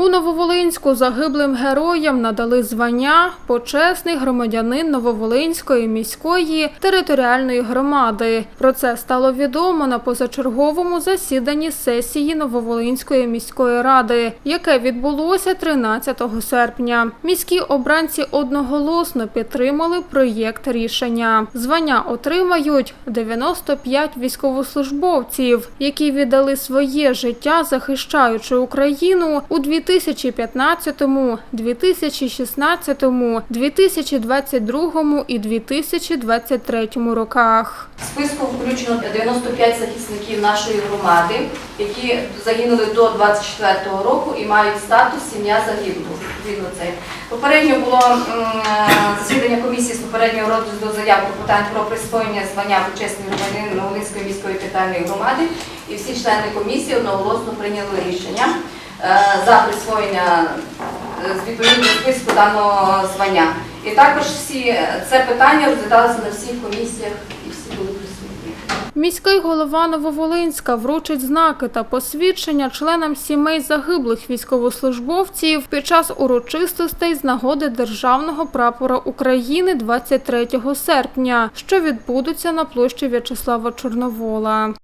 У Нововолинську загиблим героям надали звання почесний громадянин Нововолинської міської територіальної громади. Про це стало відомо на позачерговому засіданні сесії Нововолинської міської ради, яке відбулося 13 серпня. Міські обранці одноголосно підтримали проєкт рішення. Звання отримають 95 військовослужбовців, які віддали своє життя, захищаючи Україну у 2015, 2016, 2022 і 2023 роках. В списку включено 95 захисників нашої громади, які загинули до 24-го року і мають статус сім'я це. Попередньо було засідання комісії з попереднього розгляду заяв про питань про присвоєння звання почесний громадянин Новолинської міської територіальної громади, і всі члени комісії одноголосно прийняли рішення за присвоєння е, з відповідного списку даного звання. І також всі це питання розглядалося на всіх комісіях і всі були присутні. Міський голова Нововолинська вручить знаки та посвідчення членам сімей загиблих військовослужбовців під час урочистостей з нагоди Державного прапора України 23 серпня, що відбудуться на площі В'ячеслава Чорновола.